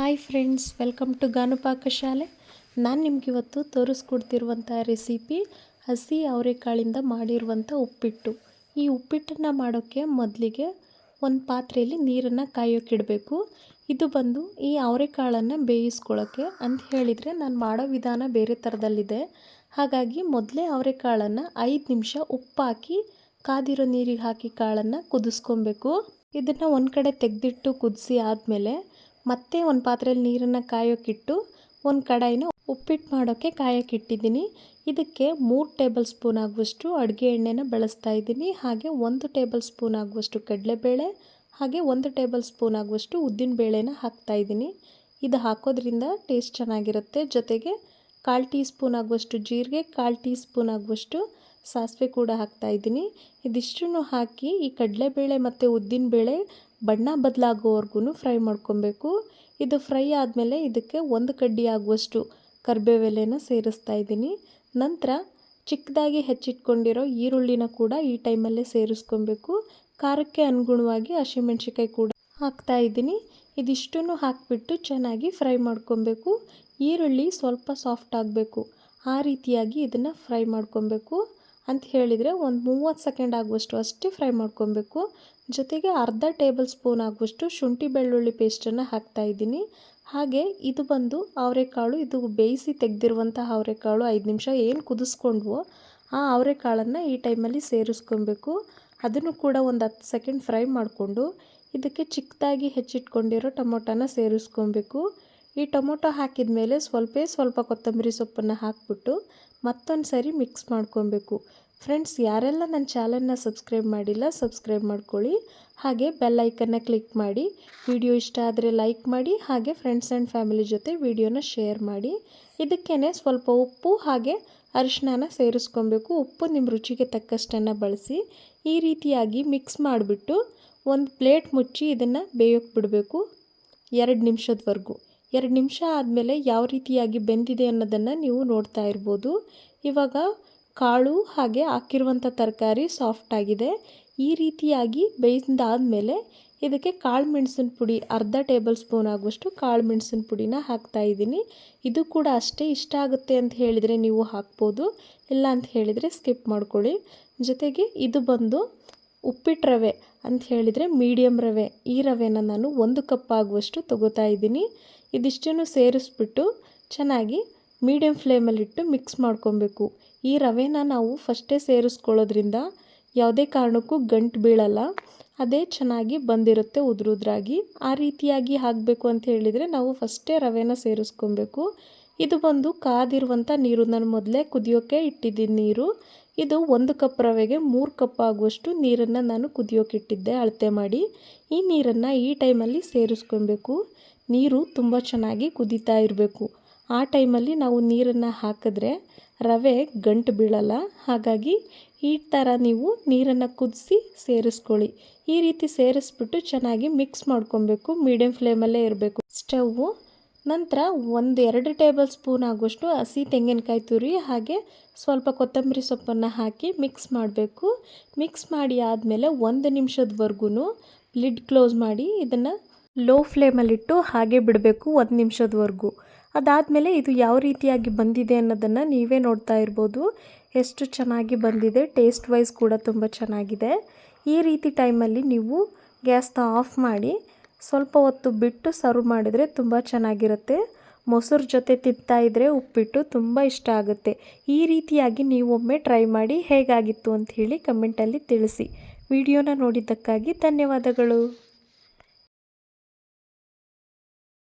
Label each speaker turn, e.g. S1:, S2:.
S1: Hi friends, welcome to ಗಾನು ಪಾಕಶಾಲೆ ನಾನು ನಿಮ್ಗೆ ಇವತ್ತು ತೋರಿಸ್ಕೊಡ್ತಿರುವಂಥ ರೆಸಿಪಿ ಹಸಿ ಅವರೆಕಾಳಿಂದ ಮಾಡಿರುವಂಥ ಉಪ್ಪಿಟ್ಟು. ಈ ಉಪ್ಪಿಟ್ಟನ್ನು ಮಾಡೋಕ್ಕೆ ಮೊದಲಿಗೆ ಒಂದು ಪಾತ್ರೆಯಲ್ಲಿ ನೀರನ್ನು ಕಾಯೋಕ್ಕಿಡಬೇಕು ಇದು ಬಂದು ಈ ಅವರೆಕಾಳನ್ನು ಬೇಯಿಸ್ಕೊಳ್ಳೋಕ್ಕೆ ಅಂತ ಹೇಳಿದರೆ ನಾನು ಮಾಡೋ ವಿಧಾನ ಬೇರೆ ಥರದಲ್ಲಿದೆ ಹಾಗಾಗಿ ಮೊದಲೇ ಅವರೆಕಾಳನ್ನು ಐದು ನಿಮಿಷ ಉಪ್ಪಾಕಿ ಕಾದಿರೋ ನೀರಿಗೆ ಹಾಕಿ ಕಾಳನ್ನು ಕುದಿಸ್ಕೊಬೇಕು. ಇದನ್ನು ಒಂದು ಕಡೆ ತೆಗೆದಿಟ್ಟು ಕುದಿಸಿ ಆದಮೇಲೆ ಮತ್ತೆ ಒಂದು ಪಾತ್ರೆಯಲ್ಲಿ ನೀರನ್ನು ಕಾಯೋಕ್ಕಿಟ್ಟು ಒಂದು ಕಡಾಯಿನ ಉಪ್ಪಿಟ್ಟು ಮಾಡೋಕ್ಕೆ ಕಾಯೋಕ್ಕಿಟ್ಟಿದ್ದೀನಿ ಇದಕ್ಕೆ ಮೂರು ಟೇಬಲ್ ಸ್ಪೂನ್ ಆಗುವಷ್ಟು ಅಡುಗೆ ಎಣ್ಣೆನ ಬಳಸ್ತಾ ಇದ್ದೀನಿ. ಹಾಗೆ ಒಂದು ಟೇಬಲ್ ಸ್ಪೂನ್ ಆಗುವಷ್ಟು ಕಡಲೆಬೇಳೆ, ಹಾಗೆ ಒಂದು ಟೇಬಲ್ ಸ್ಪೂನ್ ಆಗುವಷ್ಟು ಉದ್ದಿನ ಬೇಳೆನ ಹಾಕ್ತಾ ಇದ್ದೀನಿ. ಇದು ಹಾಕೋದ್ರಿಂದ ಟೇಸ್ಟ್ ಚೆನ್ನಾಗಿರುತ್ತೆ. ಜೊತೆಗೆ ಕಾಲು ಟೀ ಸ್ಪೂನ್ ಆಗುವಷ್ಟು ಜೀರಿಗೆ, ಕಾಲು ಟೀ ಸ್ಪೂನ್ ಆಗುವಷ್ಟು ಸಾಸಿವೆ ಕೂಡ ಹಾಕ್ತಾ ಇದ್ದೀನಿ. ಇದಿಷ್ಟನ್ನು ಹಾಕಿ ಈ ಕಡಲೆಬೇಳೆ ಮತ್ತು ಉದ್ದಿನಬೇಳೆ ಬಣ್ಣ ಬದಲಾಗೋವರೆಗೂ ಫ್ರೈ ಮಾಡ್ಕೊಬೇಕು. ಇದು ಫ್ರೈ ಆದಮೇಲೆ ಇದಕ್ಕೆ ಒಂದು ಕಡ್ಡಿ ಆಗುವಷ್ಟು ಕರಿಬೇವೆಲೆನ ಸೇರಿಸ್ತಾ ಇದ್ದೀನಿ. ನಂತರ ಚಿಕ್ಕದಾಗಿ ಹೆಚ್ಚಿಟ್ಕೊಂಡಿರೋ ಈರುಳ್ಳಿನ ಕೂಡ ಈ ಟೈಮಲ್ಲೇ ಸೇರಿಸ್ಕೊಬೇಕು. ಖಾರಕ್ಕೆ ಅನುಗುಣವಾಗಿ ಹಸಿಮೆಣ್ಸಿಕಾಯಿ ಕೂಡ ಹಾಕ್ತಾ ಇದ್ದೀನಿ. ಇದಿಷ್ಟನ್ನು ಹಾಕಿಬಿಟ್ಟು ಚೆನ್ನಾಗಿ ಫ್ರೈ ಮಾಡ್ಕೊಬೇಕು. ಈರುಳ್ಳಿ ಸ್ವಲ್ಪ ಸಾಫ್ಟ್ ಆಗಬೇಕು. ಆ ರೀತಿಯಾಗಿ ಇದನ್ನು ಫ್ರೈ ಮಾಡ್ಕೊಬೇಕು. ಅಂತ ಹೇಳಿದರೆ ಒಂದು ಮೂವತ್ತು ಸೆಕೆಂಡ್ ಆಗುವಷ್ಟು ಅಷ್ಟೇ ಫ್ರೈ ಮಾಡ್ಕೊಬೇಕು. ಜೊತೆಗೆ ಅರ್ಧ ಟೇಬಲ್ ಸ್ಪೂನ್ ಆಗುವಷ್ಟು ಶುಂಠಿ ಬೆಳ್ಳುಳ್ಳಿ ಪೇಸ್ಟನ್ನು ಹಾಕ್ತಾ ಇದ್ದೀನಿ. ಹಾಗೆ ಇದು ಬಂದು ಅವರೆಕಾಳು, ಇದು ಬೇಯಿಸಿ ತೆಗೆದಿರುವಂಥ ಅವರೆಕಾಳು ಐದು ನಿಮಿಷ ಏನು ಕುದಿಸ್ಕೊಂಡ್ವೋ ಆ ಅವರೆಕಾಳನ್ನು ಈ ಟೈಮಲ್ಲಿ ಸೇರಿಸ್ಕೊಬೇಕು. ಅದನ್ನು ಕೂಡ ಒಂದು ಹತ್ತು ಸೆಕೆಂಡ್ ಫ್ರೈ ಮಾಡಿಕೊಂಡು ಇದಕ್ಕೆ ಚಿಕ್ಕದಾಗಿ ಹೆಚ್ಚಿಟ್ಕೊಂಡಿರೋ ಟೊಮೊಟೊನ ಸೇರಿಸ್ಕೊಬೇಕು. ಈ ಟೊಮೊಟೊ ಹಾಕಿದ ಮೇಲೆ ಸ್ವಲ್ಪ ಸ್ವಲ್ಪ ಕೊತ್ತಂಬರಿ ಸೊಪ್ಪನ್ನು ಹಾಕ್ಬಿಟ್ಟು ಮತ್ತೊಂದು ಸರಿ ಮಿಕ್ಸ್ ಮಾಡ್ಕೊಬೇಕು. ಫ್ರೆಂಡ್ಸ್ ಯಾರೆಲ್ಲ ನನ್ನ ಚಾನಲ್ನ ಸಬ್ಸ್ಕ್ರೈಬ್ ಮಾಡಿಲ್ಲ ಸಬ್ಸ್ಕ್ರೈಬ್ ಮಾಡ್ಕೊಳ್ಳಿ. ಹಾಗೆ ಬೆಲ್ ಐಕನ್ನ ಕ್ಲಿಕ್ ಮಾಡಿ. ವಿಡಿಯೋ ಇಷ್ಟ ಆದರೆ ಲೈಕ್ ಮಾಡಿ. ಹಾಗೆ ಫ್ರೆಂಡ್ಸ್ ಆ್ಯಂಡ್ ಫ್ಯಾಮಿಲಿ ಜೊತೆ ವಿಡಿಯೋನ ಶೇರ್ ಮಾಡಿ. ಇದಕ್ಕೇ ಸ್ವಲ್ಪ ಉಪ್ಪು ಹಾಗೆ ಅರಿಶಿನ ಸೇರಿಸ್ಕೊಬೇಕು. ಉಪ್ಪು ನಿಮ್ಮ ರುಚಿಗೆ ತಕ್ಕಷ್ಟನ್ನು ಬಳಸಿ. ಈ ರೀತಿಯಾಗಿ ಮಿಕ್ಸ್ ಮಾಡಿಬಿಟ್ಟು ಒಂದು ಪ್ಲೇಟ್ ಮುಚ್ಚಿ ಇದನ್ನು ಬೇಯೋಕ್ಕೆ ಬಿಡಬೇಕು. ಎರಡು ನಿಮಿಷದವರೆಗೂ. ಎರಡು ನಿಮಿಷ ಆದಮೇಲೆ ಯಾವ ರೀತಿಯಾಗಿ ಬೆಂದಿದೆ ಅನ್ನೋದನ್ನು ನೀವು ನೋಡ್ತಾ ಇರ್ಬೋದು. ಇವಾಗ ಕಾಳು ಹಾಗೆ ಹಾಕಿರುವಂಥ ತರಕಾರಿ ಸಾಫ್ಟ್ ಆಗಿದೆ. ಈ ರೀತಿಯಾಗಿ ಬೇಯಿಸಿದಾದಮೇಲೆ ಇದಕ್ಕೆ ಕಾಳು ಮೆಣಸಿನ ಪುಡಿ, ಅರ್ಧ ಟೇಬಲ್ ಸ್ಪೂನ್ ಆಗುವಷ್ಟು ಕಾಳು ಮೆಣಸಿನ ಪುಡಿನ ಹಾಕ್ತಾ ಇದ್ದೀನಿ. ಇದು ಕೂಡ ಅಷ್ಟೇ ಇಷ್ಟ ಆಗುತ್ತೆ ಅಂತ ಹೇಳಿದರೆ ನೀವು ಹಾಕ್ಬೋದು. ಇಲ್ಲ ಅಂತ ಹೇಳಿದರೆ ಸ್ಕಿಪ್ ಮಾಡ್ಕೊಳ್ಳಿ. ಜೊತೆಗೆ ಇದು ಬಂದು ಉಪ್ಪಿಟ್ಟು ರವೆ ಅಂತ ಹೇಳಿದರೆ ಮೀಡಿಯಮ್ ರವೆ. ಈ ರವೆನ ನಾನು ಒಂದು ಕಪ್ ಆಗುವಷ್ಟು ತಗೋತಾ ಇದ್ದೀನಿ. ಇದಿಷ್ಟನ್ನು ಸೇರಿಸ್ಬಿಟ್ಟು ಚೆನ್ನಾಗಿ ಮೀಡಿಯಮ್ ಫ್ಲೇಮಲ್ಲಿಟ್ಟು ಮಿಕ್ಸ್ ಮಾಡ್ಕೊಬೇಕು. ಈ ರವೆನ ನಾವು ಫಸ್ಟೇ ಸೇರಿಸ್ಕೊಳ್ಳೋದ್ರಿಂದ ಯಾವುದೇ ಕಾರಣಕ್ಕೂ ಗಂಟು ಬೀಳಲ್ಲ. ಅದೇ ಚೆನ್ನಾಗಿ ಬಂದಿರುತ್ತೆ ಉದ್ರುದ್ರಾಗಿ. ಆ ರೀತಿಯಾಗಿ ಹಾಕಬೇಕು ಅಂತ ಹೇಳಿದರೆ ನಾವು ಫಸ್ಟೇ ರವೆನ ಸೇರಿಸ್ಕೊಬೇಕು. ಇದು ಬಂದು ಕಾದಿರುವಂಥ ನೀರು ನಾನು ಮೊದಲೇ ಕುದಿಯೋಕ್ಕೆ ಇಟ್ಟಿದ್ದೀನಿ ನೀರು. ಇದು ಒಂದು ಕಪ್ ರವೆಗೆ ಮೂರು ಕಪ್ ಆಗುವಷ್ಟು ನೀರನ್ನು ನಾನು ಕುದಿಯೋಕೆ ಇಟ್ಟಿದ್ದೆ, ಅಳತೆ ಮಾಡಿ. ಈ ನೀರನ್ನು ಈ ಟೈಮಲ್ಲಿ ಸೇರಿಸ್ಕೊಬೇಕು. ನೀರು ತುಂಬ ಚೆನ್ನಾಗಿ ಕುದೀತಾ ಇರಬೇಕು. ಆ ಟೈಮಲ್ಲಿ ನಾವು ನೀರನ್ನು ಹಾಕಿದ್ರೆ ರವೆ ಗಂಟು ಬೀಳಲ್ಲ. ಹಾಗಾಗಿ ಈ ಥರ ನೀವು ನೀರನ್ನು ಕುದಿಸಿ ಸೇರಿಸ್ಕೊಳ್ಳಿ. ಈ ರೀತಿ ಸೇರಿಸ್ಬಿಟ್ಟು ಚೆನ್ನಾಗಿ ಮಿಕ್ಸ್ ಮಾಡ್ಕೊಬೇಕು. ಮೀಡಿಯಮ್ ಫ್ಲೇಮಲ್ಲೇ ಇರಬೇಕು. ಸ್ಟವ್ವು ನಂತರ ಒಂದು ಎರಡು ಟೇಬಲ್ ಸ್ಪೂನ್ ಆಗುವಷ್ಟು ಹಸಿ ತೆಂಗಿನಕಾಯಿ ತುರಿ ಹಾಗೆ ಸ್ವಲ್ಪ ಕೊತ್ತಂಬರಿ ಸೊಪ್ಪನ್ನು ಹಾಕಿ ಮಿಕ್ಸ್ ಮಾಡಬೇಕು. ಮಿಕ್ಸ್ ಮಾಡಿ ಆದಮೇಲೆ ಒಂದು ನಿಮಿಷದವರೆಗೂ ಲಿಡ್ ಕ್ಲೋಸ್ ಮಾಡಿ ಇದನ್ನು ಲೋ ಫ್ಲೇಮಲ್ಲಿಟ್ಟು ಹಾಗೆ ಬಿಡಬೇಕು ಒಂದು ನಿಮಿಷದವರೆಗೂ. ಅದಾದಮೇಲೆ ಇದು ಯಾವ ರೀತಿಯಾಗಿ ಬಂದಿದೆ ಅನ್ನೋದನ್ನು ನೀವೇ ನೋಡ್ತಾ ಇರ್ಬೋದು. ಎಷ್ಟು ಚೆನ್ನಾಗಿ ಬಂದಿದೆ ಟೇಸ್ಟ್ ವೈಸ್ ಕೂಡ ತುಂಬ ಚೆನ್ನಾಗಿದೆ. ಈ ರೀತಿ ಟೈಮಲ್ಲಿ ನೀವು ಗ್ಯಾಸ್ನ ಆಫ್ ಮಾಡಿ ಸ್ವಲ್ಪ ಹೊತ್ತು ಬಿಟ್ಟು ಸರ್ವ್ ಮಾಡಿದರೆ ತುಂಬ ಚೆನ್ನಾಗಿರುತ್ತೆ. ಮೊಸರು ಜೊತೆ ತಿಂತಾ ಇದ್ದರೆ ಉಪ್ಪಿಟ್ಟು ತುಂಬ ಇಷ್ಟ ಆಗುತ್ತೆ. ಈ ರೀತಿಯಾಗಿ ನೀವೊಮ್ಮೆ ಟ್ರೈ ಮಾಡಿ ಹೇಗಾಗಿತ್ತು ಅಂತ ಹೇಳಿ ಕಮೆಂಟಲ್ಲಿ ತಿಳಿಸಿ. ವಿಡಿಯೋನ ನೋಡಿದ್ದಕ್ಕಾಗಿ ಧನ್ಯವಾದಗಳು.